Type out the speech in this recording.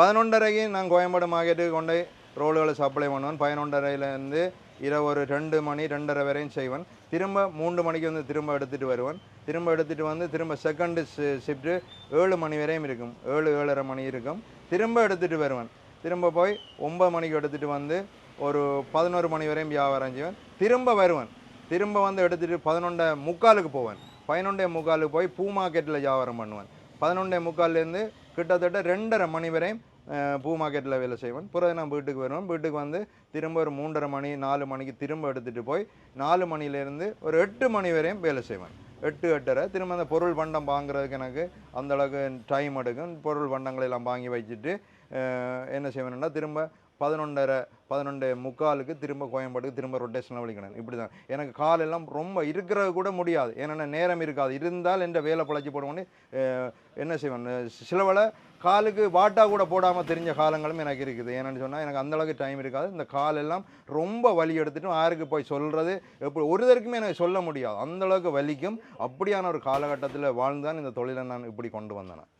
பதினொன்றரைக்கு நான் கோயம்பேடு மார்க்கெட்டுக்கு கொண்டு போய் ரோடுகளை சப்ளை பண்ணுவேன். பதினொன்றரைலேருந்து இரவு ஒரு ரெண்டு மணி ரெண்டரை வரையும் செய்வேன். திரும்ப மூன்று மணிக்கு வந்து திரும்ப எடுத்துகிட்டு வருவேன். திரும்ப எடுத்துகிட்டு வந்து திரும்ப செகண்டு ஷிஃப்ட்டு ஏழு மணி வரையும் இருக்கும். ஏழு ஏழரை மணி இருக்கும். திரும்ப எடுத்துகிட்டு வருவேன். திரும்ப போய் ஒம்பது மணிக்கு எடுத்துகிட்டு வந்து ஒரு பதினோரு மணி வரையும் வியாபாரம் செய்வேன். திரும்ப வருவேன். திரும்ப வந்து எடுத்துகிட்டு பதினொன்றை முக்காலுக்கு போவேன். பதினொன்றே முக்காலுக்கு போய் பூ மார்க்கெட்டில் வியாபாரம் பண்ணுவேன். பதினொன்றே முக்கால்லேருந்து கிட்டத்தட்ட ரெண்டரை மணி வரையும் பூ மார்க்கெட்டில் வேலை செய்வேன். பிறகு நான் வீட்டுக்கு வருவேன். வீட்டுக்கு வந்து திரும்ப ஒரு மூன்றரை மணி நாலு மணிக்கு திரும்ப எடுத்துகிட்டு போய் நாலு மணிலேருந்து ஒரு எட்டு மணி வரையும் வேலை செய்வேன். எட்டு எட்டரை. திரும்ப அந்த பொருள் பண்டம் வாங்குறதுக்கு எனக்கு அந்த அளவுக்கு டைம் எடுக்கும். பொருள் பண்டங்களை எல்லாம் வாங்கி வச்சுட்டு என்ன செய்வேன்னா திரும்ப பதினொன்றரை பதினொன்று முக்காலுக்கு திரும்ப கோயம்பாட்டுக்கு திரும்ப ரொட்டேஷனில் வலிக்கணும் இப்படி தான் எனக்கு காலெல்லாம் ரொம்ப இருக்கிறது கூட முடியாது. ஏன்னா நேரம் இருக்காது. இருந்தால் என்ற வேலை பழச்சி போடுவோன்னு என்ன செய்வேன்? சிலவளை காலுக்கு வாட்டா கூட போடாமல் தெரிஞ்ச காலங்களும் எனக்கு இருக்குது. ஏன்னு சொன்னால் எனக்கு அந்தளவுக்கு டைம் இருக்காது. இந்த காலெல்லாம் ரொம்ப வலி எடுத்துட்டு யாருக்கு போய் சொல்கிறது எப்படி ஒருதருக்குமே எனக்கு சொல்ல முடியாது. அந்தளவுக்கு வலிக்கும். அப்படியான ஒரு காலகட்டத்தில் வாழ்ந்தான் இந்த தொழிலை நான் இப்படி கொண்டு வந்தேன்.